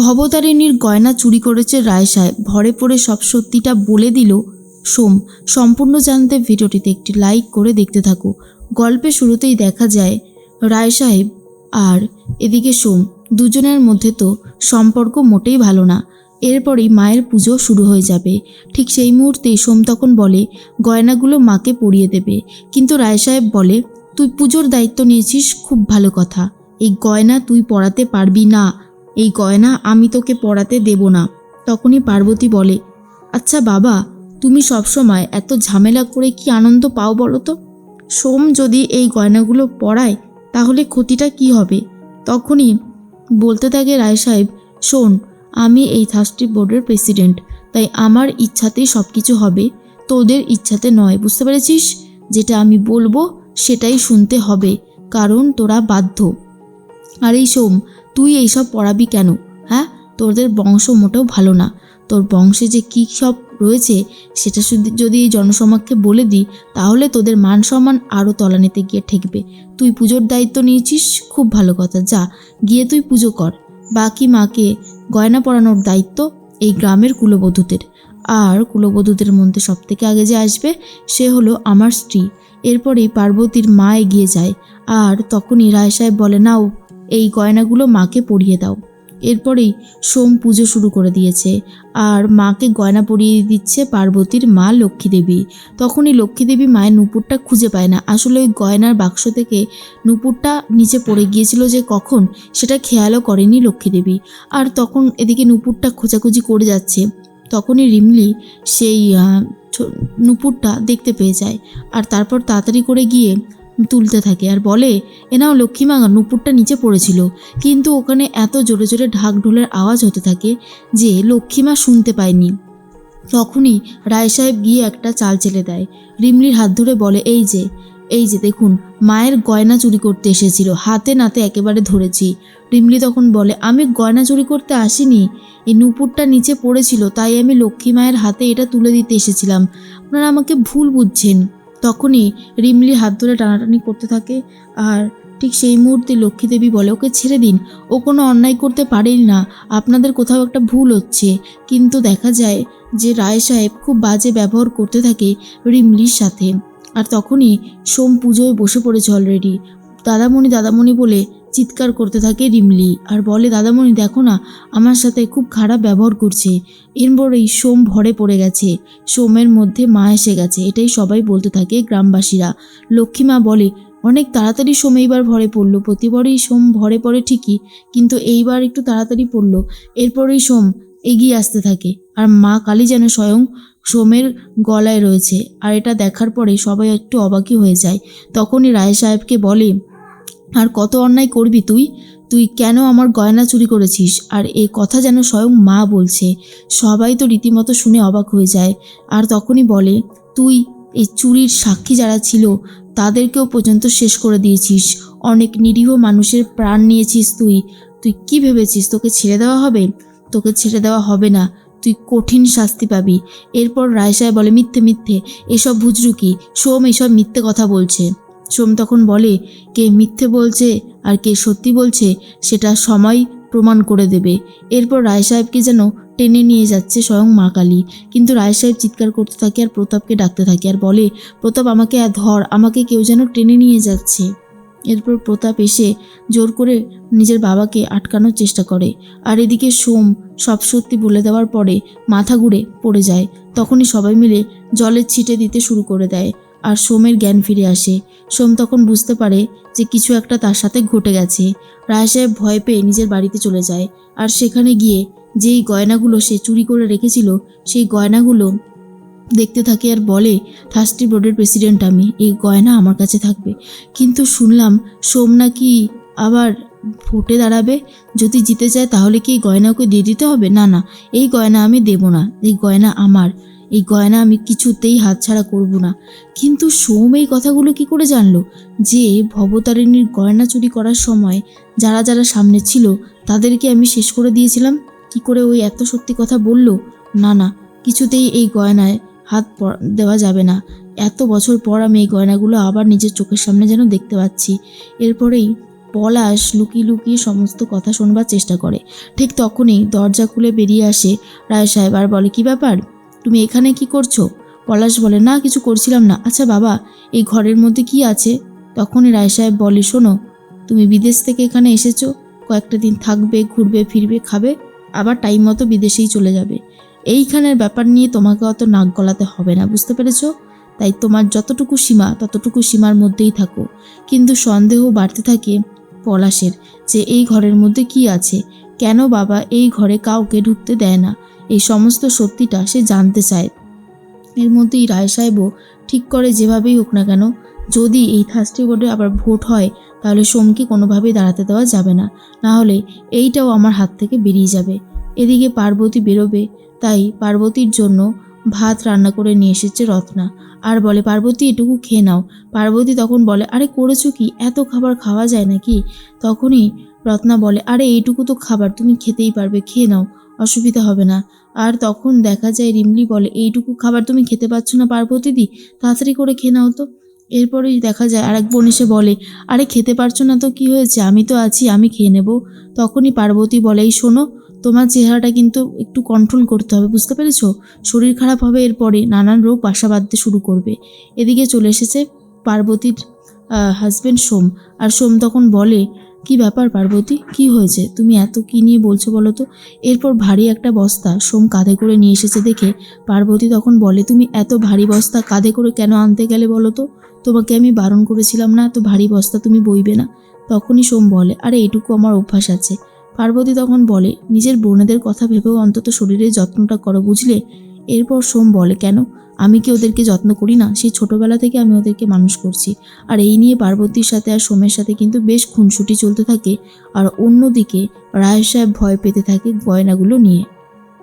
ভবতারিণীর গয়না চুরি করেছে রায় সাহেব। ভরে পড়ে সব সত্যিটা বলে দিল, সোম, সম্পূর্ণ জানতে ভিডিওটিতে একটি লাইক করে দেখতে থাকো। গল্পে শুরুতেই দেখা যায়, রায় সাহেব আর এদিকে সোম, দুজনের মধ্যে তো সম্পর্ক মোটেই ভালো না। এরপরই মায়ের পুজো শুরু হয়ে যাবে। ঠিক সেই মুহূর্তেই সোম তখন বলে, গয়নাগুলো মাকে পরিয়ে দেবে। কিন্তু রায় সাহেব বলে, তুই পুজোর দায়িত্ব নিয়েছিস, খুব ভালো কথা। এই গয়না তুই পড়াতে পারবি না। এই গয়না আমি তোকে পড়াতে দেব না। তখনই পার্বতী বলে আচ্ছা বাবা, তুমি সবসময় এত ঝামেলা করে কি আনন্দ পাও বলো তো? সোম যদি এই গয়নাগুলো পড়ায়, তাহলে ক্ষতিটা কি হবে? তখনই বলতে থাকে রায় সাহেব, শোন, আমি এই থার্স্টি বোর্ডের প্রেসিডেন্ট, তাই আমার ইচ্ছাতেই সব কিছু হবে। তোদের ইচ্ছাতে নয়, বুঝতে পেরেছিস? যেটা আমি বলব সেটাই শুনতে হবে, কারণ তোরা বাধ্য। আর এই সোম তুই এইসব পড়াবি কেন? হ্যাঁ? তোদের বংশ মোটেও ভালো না। তোর বংশে যে কী সব রয়েছে, সেটা শুধু যদি এই জনসমাজকে বলে দিই, তাহলে তোদের মান সম্মান আরও তলানিতে গিয়ে ঠেকবে। তুই পুজোর দায়িত্ব নিয়েছিস, খুব ভালো কথা। যা, গিয়ে তুই পুজো কর। বাকি মাকে গয়না পরানোর দায়িত্ব এই গ্রামের কুলবধূদের। আর কুলবধূদের মধ্যে সবথেকে আগে যে আসবে, সে হলো আমার স্ত্রী। এরপরেই পার্বতীর মা এগিয়ে যায়। আর তখনই রায় সাহেব বলে, নাও এই গয়নাগুলো মাকে পরিয়ে দাও। এরপরেই সোম পুজো শুরু করে দিয়েছে। আর মাকে গয়না পরিয়ে দিচ্ছে পার্বতীর মা লক্ষ্মী দেবী তখনই লক্ষ্মী দেবী মায়ের নুপুরটা খুঁজে পায় না। আসলে ওই গয়নার বাক্স থেকে নুপুরটা নিচে পড়ে গিয়েছিল যে কখন সেটা খেয়ালও করেনি লক্ষ্মী দেবী আর তখন এদিকে নুপুরটা খোঁজাখুঁজি করে যাচ্ছে। তখনই রিমলি সেই নুপুরটা দেখতে পেয়ে যায়। আর তারপর তাড়াতাড়ি করে গিয়ে তুলতে থাকে আর বলে, এ নাও লক্ষ্মীমা নুপুরটা নিচে পড়েছিল। কিন্তু ওখানে এত জোরে জোরে ঢাক ঢোলের আওয়াজ হতে থাকে যে লক্ষ্মীমা শুনতে পায়নি। তখনই রায় সাহেব গিয়ে একটা চাল চেলে দেয়। রিমলির হাত ধরে বলে, এই যে এই যে দেখুন, মায়ের গয়না চুরি করতে এসেছিল, হাতে নাতে একেবারে ধরেছি। রিমলি তখন বলে, আমি গয়না চুরি করতে আসিনি, এই নুপুরটা নিচে পড়েছিল, তাই আমি লক্ষ্মী মায়ের হাতে এটা তুলে দিতে এসেছিলাম। আপনারা আমাকে ভুল বুঝছেন। তখনই রিমলি হাত ধরে টানাটানি করতে থাকে আর ঠিক সেই মুহূর্তে লক্ষ্মী দেবী বলে, ওকে ছেড়ে দিন। ও কোনো অন্যায় করতে পারেই না। আপনাদের কোথাও একটা ভুল হচ্ছে। কিন্তু দেখা যায় যে রায় সাহেব খুব বাজে ব্যবহার করতে থাকে রিমলির সাথে। আর তখনই সোম পুজোয় বসে পড়েছে অলরেডি দাদামণি দাদামণি বলে চিৎকার করতে থাকে রিমলি। আর বলে, দাদামণি, দেখো না, আমার সাথে খুব খারাপ ব্যবহার করছে। এরপরেই সোম ভরে পড়ে গেছে। সোমের মধ্যে মা এসে গেছে। এটাই সবাই বলতে থাকে গ্রামবাসীরা। লক্ষ্মীমা বলে, অনেক তাড়াতাড়ি সোম এইবার ভরে পড়ল। প্রতিবারই সোম ভরে পড়ে ঠিকই, কিন্তু এইবার একটু তাড়াতাড়ি পড়ল। এরপরেই সোম এগিয়ে আসতে থাকে। আর মা কালী যেন স্বয়ং সোমের গলায় রয়েছে। আর এটা দেখার পরে সবাই একটু অবাকই হয়ে যায়। তখনই রায় সাহেবকে বলে আর কত অন্যায় করবি তুই? তুই কেন আমার গয়না চুরি করেছিস? আর এ কথা যেন স্বয়ং মা বলছে। সবাই তো রীতিমতো শুনে অবাক হয়ে যায়। আর তখনই বলে, তুই এই চুরির সাক্ষী যারা ছিল, তাদেরকেও পর্যন্ত শেষ করে দিয়েছিস। অনেক নিরীহ মানুষের প্রাণ নিয়েছিস তুই। তুই কি ভেবেছিস তোকে ছেড়ে দেওয়া হবে? তোকে ছেড়ে দেওয়া হবে না। তুই কঠিন শাস্তি পাবি। এরপর রায় সাহেব বলে, মিথ্যে মিথ্যে, এসব ভুজরুকি, সোম এসব মিথ্যে কথা বলছে। সোম তখন বলে, কে মিথ্যে বলছে আর কে সত্যি বলছে সেটা সময় প্রমাণ করে দেবে। এরপর রায় সাহেবকে যেন টেনে নিয়ে যাচ্ছে স্বয়ং মা কালী। কিন্তু রায় সাহেব চিৎকার করতে থাকে আর প্রতাপকে ডাকতে থাকে আর বলে, প্রতাপ আমাকে আর ধর, আমাকে কেউ যেন টেনে নিয়ে যাচ্ছে। এরপর প্রতাপ এসে জোর করে নিজের বাবাকে আটকানোর চেষ্টা করে। আর এদিকে সোম সব সত্যি বলে দেওয়ার পরে মাথা ঘুরে পড়ে যায়। তখনই সবাই মিলে জলের ছিটে দিতে শুরু করে দেয়। আর সোমের জ্ঞান ফিরে আসে। সোম তখন বুঝতে পারে যে কিছু একটা তার সাথে ঘটে গেছে। রায় সাহেব ভয় পেয়ে নিজের বাড়িতে চলে যায়। আর সেখানে গিয়ে যেই গয়নাগুলো সে চুরি করে রেখেছিল, সেই গয়নাগুলো দেখতে থাকে আর বলে, থার্স্টি বোর্ডের প্রেসিডেন্ট আমি, এই গয়না আমার কাছে থাকবে। কিন্তু শুনলাম সোম নাকি আবার ভোটে দাঁড়াবে। যদি জিতে যায় তাহলে কি এই গয়না ওকে দিয়ে দিতে হবে? না না, এই গয়না আমি দেব না, এই গয়না আমার। এই গয়না আমি কিছুতেই হাতছাড়া করব না। কিন্তু সোম এই কথাগুলো কি করে জানলো? যে ভবতারিণীর গয়না চুরি করার সময় যারা যারা সামনে ছিল, তাদেরকে আমি শেষ করে দিয়েছিলাম? কি করে ওই এত সত্যি কথা বলল? না না, কিছুতেই এই গয়নায় হাত দেওয়া যাবে না। এত বছর পর আমি এই গয়নাগুলো আবার নিজের চোখের সামনে যেন দেখতে পাচ্ছি। এরপরেই পলাশ লুকিয়ে লুকিয়ে সমস্ত কথা শোনবার চেষ্টা করে। ঠিক তখনই দরজা খুলে বেরিয়ে আসে রায় সাহেব। আর বলে, কি ব্যাপার? তুমি এখানে কি করছ? পলাশ বলে, না, কিছু করছিলাম না। আচ্ছা বাবা, এই ঘরের মধ্যে কি আছে? তখনই রায় সাহেব বলে, শোনো, তুমি বিদেশ থেকে এখানে এসেছ, কয়েকটা দিন থাকবে, ঘুরবে, ফিরবে, খাবে, আবার টাইম মতো বিদেশেই চলে যাবে। এইখানের ব্যাপার নিয়ে তোমাকে অত নাক গলাতে হবে না, বুঝতে পেরেছ? তাই তোমার যতটুকু সীমা, ততটুকু সীমার মধ্যেই থাকো। কিন্তু সন্দেহ বাড়তে থাকে পলাশের যে এই ঘরের মধ্যে কি আছে কেন বাবা এই ঘরে কাউকে ঢুকতে দেয় না? এই সমস্ত সত্যিটা সে জানতে চায়। এর মধ্যেই রায় সাহেবও ঠিক করে যেভাবেই হোক না কেন, যদি এই থার্সডে বোর্ডে আবার ভোট হয়, তাহলে সোমকে কোনোভাবেই দাঁড়াতে দেওয়া যাবে না। না হলে এইটাও আমার হাত থেকে বেরিয়ে যাবে। এদিকে পার্বতী বেরোবে, তাই পার্বতীর জন্য ভাত রান্না করে নিয়ে এসেছে রত্না। আর বলে, পার্বতী, এটুকু খেয়ে নাও। পার্বতী তখন বলে, আরে করেছ কি? এত খাবার খাওয়া যায় নাকি? তখনই রত্না বলে, আরে, এইটুকু তো খাবার, তুমি খেতেই পারবে, খেয়ে নাও, অসুবিধা হবে না। আর তখন দেখা যায় রিমলি বলে, এইটুকু খাবার তুমি খেতে পারছ না পার্বতী দি, তাড়াতাড়ি করে খেয়ে নাও তো। এরপরেই দেখা যায় আরেক বোন এসে বলে, আরে, খেতে পারছ না তো, কি হয়েছে? আমি তো আছি, আমি খেয়ে নেব। তখনই পার্বতী বলে, এই শোনো, তোমার চেহারাটা কিন্তু একটু কন্ট্রোল করতে হবে, বুঝতে পেরেছ? শরীর খারাপ হবে, এরপরে নানান রোগ বাসা বাঁধতে শুরু করবে। এদিকে চলে এসেছে পার্বতীর হাজব্যান্ড সোম। আর সোম তখন বলে কি ব্যাপার পার্বতী? কি হয়েছে? তুমি এত কি নিয়ে বলছো বলো তো? এরপর ভারী একটা বস্তা সোম কাঁধে করে নিয়ে এসেছে দেখে পার্বতী তখন বলে, তুমি এত ভারী বস্তা কাঁধে করে কেন আনতে গেলে বলো তো? তোমাকে আমি বারণ করেছিলাম না? এত ভারী বস্তা তুমি বইবে না? তখনই সোম বলে, আরে, এটুকু আমার অভ্যাস আছে। পার্বতী তখন বলে, নিজের বোনেদের কথা ভেবেও অন্তত শরীরের যত্নটা করো, বুঝলে? এরপর সোম বলে, কেন? আমি কি ওদেরকে যত্ন করি না? সেই ছোটবেলা থেকে আমি ওদেরকে মানুষ করছি। আর এই নিয়ে পার্বতীর সাথে আর সোমের সাথে কিন্তু বেশ খুনসুটি চলতে থাকে। আর অন্যদিকে রায় সাহেব ভয় পেতে থাকে গয়নাগুলো নিয়ে।